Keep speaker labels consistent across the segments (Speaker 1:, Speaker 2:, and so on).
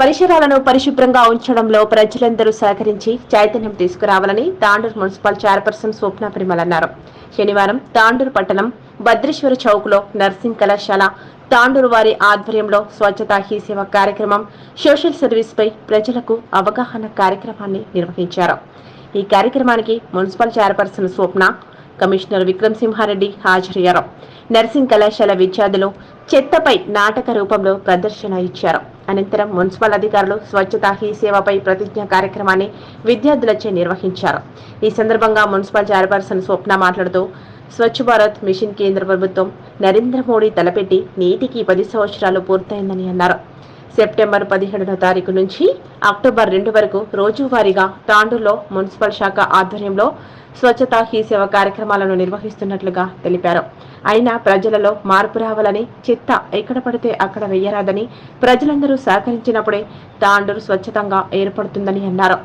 Speaker 1: పరిసరాలను పరిశుభ్రంగా ఉంచడంలో ప్రజలందరూ సహకరించి చైతన్యం తీసుకురావాలని తాండూరు మున్సిపల్ చైర్పర్సన్ స్వప్న పరిమల్ అన్నారు. శనివారం తాండూరు పట్టణం భద్రేశ్వర చౌక్లో నర్సింగ్ కళాశాల తాండూరు వారి ఆధ్వర్యంలో స్వచ్ఛతా హీ సేవ కార్యక్రమం సోషల్ సర్వీస్పై ప్రజలకు అవగాహన కార్యక్రమాన్ని నిర్వహించారు. ఈ కార్యక్రమానికి municipal chairperson Swapna commissioner Vikram Simha Reddy హాజరయ్యారు. నర్సింగ్ కళాశాల విద్యార్థులు చెత్తపై నాటక రూపంలో ప్రదర్శన ఇచ్చారు. అనంతరం మున్సిపల్ అధికారులు స్వచ్ఛతా హీ సేవపై ప్రతిజ్ఞ కార్యక్రమాన్ని విద్యార్థులచే నిర్వహించారు. ఈ సందర్భంగా మున్సిపల్ చైర్పర్సన్ స్వప్న మాట్లాడుతూ స్వచ్ఛ భారత్ మిషన్ కేంద్ర ప్రభుత్వం నరేంద్ర మోడీ తలపెట్టి నేటికి పది సంవత్సరాలు పూర్తయిందని అన్నారు. సెప్టెంబర్ పదిహేడవ తారీఖు నుంచి అక్టోబర్ రెండు వరకు రోజువారీగా తాండూలో మున్సిపల్ శాఖ ఆధ్వర్యంలో స్వచ్ఛతా హీ సేవ కార్యక్రమాలను నిర్వహిస్తున్నట్లుగా తెలిపారు. అయినా ప్రజలలో మార్పు రావాలని చెత్త ఎక్కడ పడితే అక్కడ వెయ్యరాదని ప్రజలందరూ సహకరించినప్పుడే తాండూరు స్వచ్ఛతంగా ఏర్పడుతుందని అన్నారు.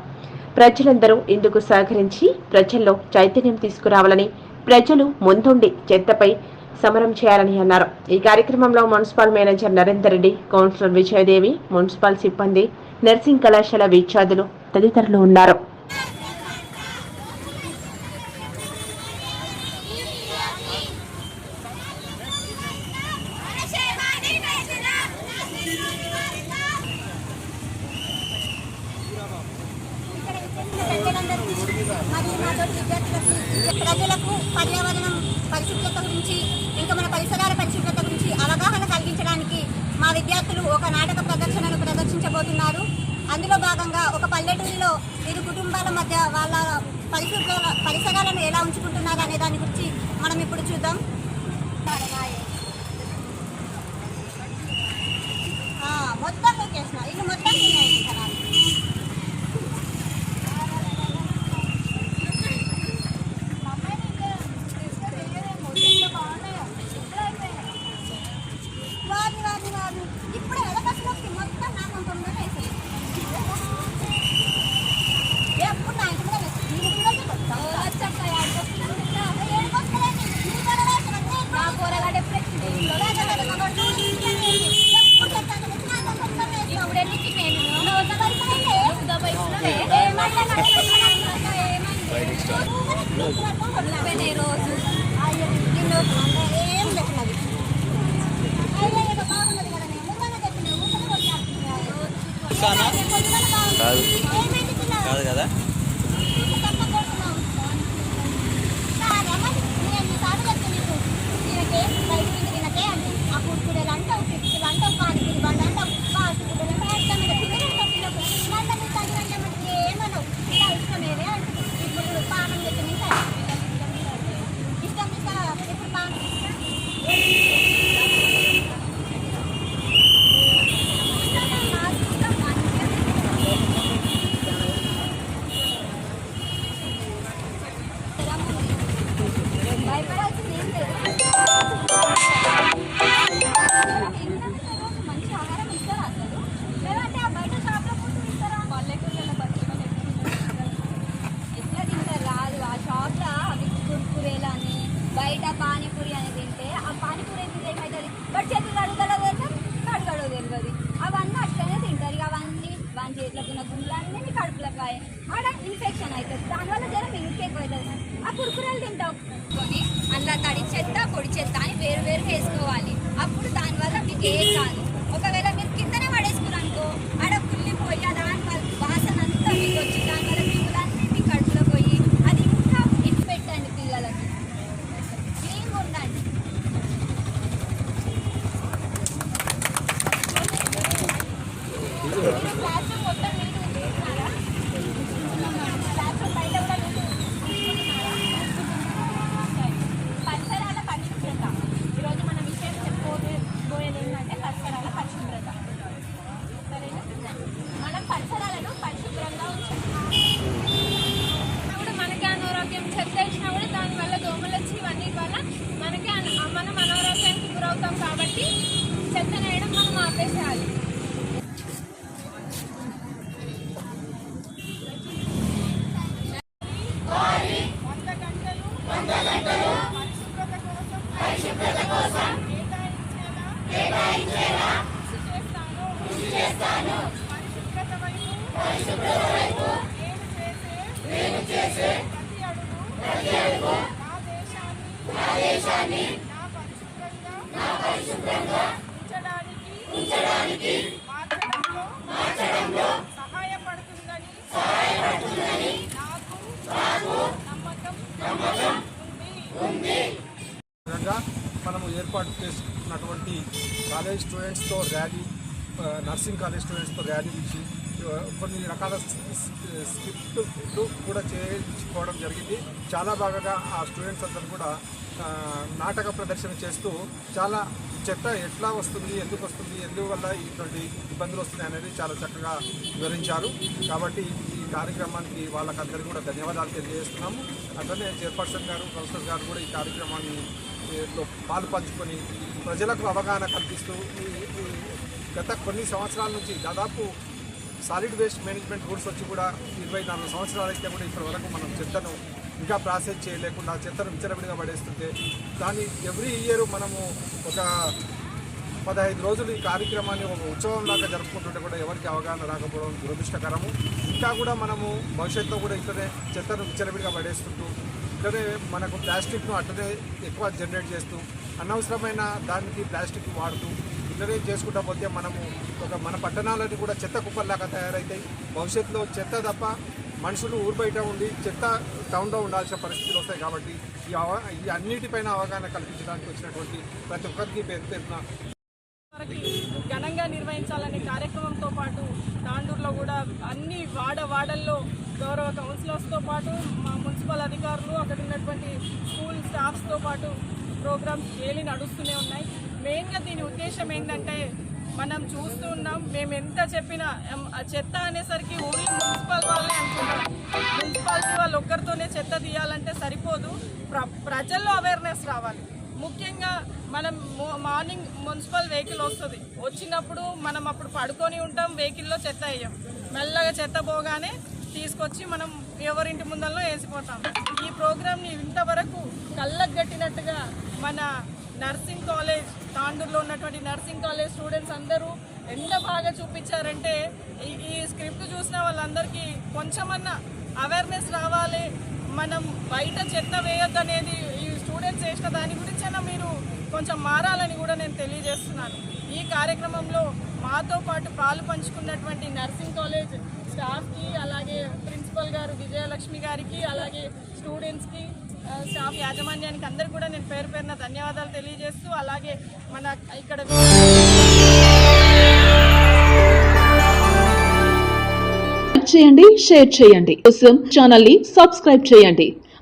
Speaker 1: ప్రజలందరూ ఇందుకు సహకరించి ప్రజల్లో చైతన్యం తీసుకురావాలని ప్రజలు ముందుండి చెత్తపై సమరం చేయాలని అన్నారు. ఈ కార్యక్రమంలో municipal manager Narender Reddy councillor Vijaya Devi municipal సిబ్బంది నర్సింగ్ కళాశాల విద్యార్థులు తదితరులు ఉన్నారు.
Speaker 2: మరియు మాతో విద్యార్థులకు ప్రజలకు పర్యావరణం పరిశుభ్రత గురించి ఇంకా మన పరిసరాల పరిశుభ్రత గురించి అవగాహన కలిగించడానికి మా విద్యార్థులు ఒక నాటక ప్రదర్శనను ప్రదర్శించబోతున్నారు. అందులో భాగంగా ఒక పల్లెటూరిలో ఇరు కుటుంబాల మధ్య వాళ్ళ పరిశుభ్ర పరిసరాలను ఎలా ఉంచుకుంటున్నారు అనే దాని గురించి మనం ఇప్పుడు చూద్దాం. బాగుంది.
Speaker 3: కాదు.
Speaker 2: ఏమైంది పిల్ల?
Speaker 3: కాదు కదా
Speaker 2: తప్ప కురుకురాలు తింటాం. అందులో తడి చెత్త పొడి చెత్త అని వేరు వేరుగా వేసుకోవాలి. అప్పుడు దానివల్ల మీకు ఏం కాదు ఒకవేళ మీరు కిందనే పడేసుకున్నారు అనుకో ఆడ కుళ్ళిపోయి ఆ దాని వల్ల వాసన అంతా మీకు వచ్చి దానివల్ల పిల్లలన్నీ మీ కడుపులో పోయి అది ఇంకా ఇటు పెట్టండి పిల్లలకి క్లీన్గా ఉండండి క్లాస్ రూమ్ మొత్తం నీట్గా ఉంచుకున్నారా? క్లాస్ రూమ్ బయట కూడా నీట్గా ఉంచుకున్నారా? పరిసరాల పరిశుభ్రత ఈరోజు మన విషయం చెప్పుకోబోయేది ఏంటంటే పరిసరాల పరిశుభ్రత సరేనా మనం పరిసరాలను పరిశుభ్రంగా ఉంచాలి
Speaker 4: కూడా మనకి అనారోగ్యం చెత్త వేసినా కూడా దానివల్ల దోమలు వచ్చి ఇవన్నీ వల్ల మనకి అన- మనం అనారోగ్యానికి గురవుతాం కాబట్టి చెత్త వేయడం మనం ఆపేసేయాలి వంద గంటలు పరిశుభ్రత కోసం కేటాయించేలా కృషి చేస్తాను పరిశుభ్రత వైపు నేను చేసే? ప్రతి అడుగు నా దేశాన్ని
Speaker 3: విధంగా మనము ఏర్పాటు చేసుకున్నటువంటి కాలేజ్ స్టూడెంట్స్తో ర్యాలీ నర్సింగ్ కాలేజ్ స్టూడెంట్స్తో ర్యాలీ ఇచ్చి కొన్ని రకాల స్క్రిప్ట్ కూడా చేయించుకోవడం జరిగింది. చాలా బాగా ఆ స్టూడెంట్స్ అందరూ కూడా నాటక ప్రదర్శన చేస్తూ చాలా చెత్త ఎట్లా వస్తుంది ఎందుకు వస్తుంది ఎందువల్ల ఇటువంటి ఇబ్బందులు వస్తున్నాయి అనేది చాలా చక్కగా వివరించారు. కాబట్టి ఈ కార్యక్రమానికి వాళ్ళకందరికీ కూడా ధన్యవాదాలు తెలియజేస్తున్నాము. అట్లనే చైర్పర్సన్ గారు కౌన్సిలర్ గారు కూడా ఈ కార్యక్రమాన్ని పాలు పంచుకొని ప్రజలకు అవగాహన కల్పిస్తూ గత కొన్ని సంవత్సరాల నుంచి దాదాపు సాలిడ్ వేస్ట్ మేనేజ్మెంట్ రూల్స్ వచ్చి కూడా ఇరవై నాలుగు సంవత్సరాలు అయితే కూడా ఇప్పటి వరకు మనం చెత్తను ఇంకా ప్రాసెస్ చేయలేకుండా చెత్తను విచ్చలవిడిగా పడేస్తుంటే దాన్ని ఎవ్రీ ఇయర్ మనము ఒక పదహైదు రోజులు ఈ కార్యక్రమాన్ని ఒక ఉత్సవం లాగా జరుపుకుంటుంటే కూడా ఎవరికి అవగాహన రాకపోవడం దురదృష్టకరము. ఇంకా కూడా మనము భవిష్యత్తులో కూడా ఇక్కడే చెత్తను విచ్చలవిడిగా పడేస్తుంటూ అట్లనే మనకు ప్లాస్టిక్ను అట్లనే ఎక్కువ జనరేట్ చేస్తూ అనవసరమైన దానికి ప్లాస్టిక్ వాడుతూ ఇట్లనే చేసుకుంటా పోతే మనము ఒక మన పట్టణాలని కూడా చెత్త కుప్పల్లాగా తయారవుతాయి భవిష్యత్తులో చెత్త తప్ప మనుషులు ఊరు బయట ఉండి చెత్త టౌన్లో ఉండాల్సిన పరిస్థితులు వస్తాయి కాబట్టి ఈ అవ ఈ అన్నిటిపైన అవగాహన కల్పించడానికి వచ్చినటువంటి ప్రతి ఒక్కరికి పేరు పేరున
Speaker 5: ఘనంగా నిర్వహించాలనే కార్యక్రమంతో పాటు తాండూరులో కూడా అన్ని వాడ వాడల్లో గౌరవ కౌన్సిలర్స్తో పాటు మా మున్సిపల్ అధికారులు అక్కడ ఉన్నటువంటి స్కూల్ స్టాఫ్స్తో పాటు ప్రోగ్రామ్స్ డైలీ నడుస్తూనే ఉన్నాయి. మెయిన్గా దీని ఉద్దేశం ఏంటంటే మనం చూస్తూ ఉన్నాం మేము ఎంత చెప్పినా చెత్త అనేసరికి ఓన్లీ మున్సిపల్ వాళ్ళే అనుకుంటాం మున్సిపాలిటీ వాళ్ళు ఒక్కరితోనే చెత్త తీయాలంటే సరిపోదు. ప్ర ప్రజల్లో అవేర్నెస్ రావాలి. ముఖ్యంగా మనం మార్నింగ్ మున్సిపల్ వెహికల్ వస్తుంది. వచ్చినప్పుడు మనం అప్పుడు పడుకొని ఉంటాం వెహికల్లో చెత్త వేయం. మెల్లగా చెత్త పోగానే తీసుకొచ్చి మనం ఎవరింటి ముందల్లో వేసిపోతాం. ఈ ప్రోగ్రామ్ని ఇంతవరకు కళ్ళకు కట్టినట్టుగా మన నర్సింగ్ కాలేజ్ తాండూరులో ఉన్నటువంటి నర్సింగ్ కాలేజ్ స్టూడెంట్స్ అందరూ ఎంత బాగా చూపించారంటే ఈ స్క్రిప్ట్ చూసిన వాళ్ళందరికీ కొంచెమన్నా అవేర్నెస్ రావాలి. మనం బయట చెత్త వేయొద్దు అనేది ఈ స్టూడెంట్స్ చేసిన దాని గురించైనా మీరు కొంచెం మారాలని కూడా నేను తెలియజేస్తున్నాను. ఈ కార్యక్రమంలో మాతో పాటు పాలు పంచుకున్నటువంటి నర్సింగ్ కాలేజ్ స్టాఫ్కి అలాగే ప్రిన్సిపల్ గారు విజయలక్ష్మి గారికి అలాగే స్టూడెంట్స్కి స్టాఫ్ యాజమాన్యానికి అందరు కూడా నేను పేరు పేరున ధన్యవాదాలు తెలియజేస్తూ అలాగే మన ఇక్కడ
Speaker 6: చేయండి షేర్ చేయండి. కోసం ఛానల్ని సబ్స్క్రైబ్ చేయండి.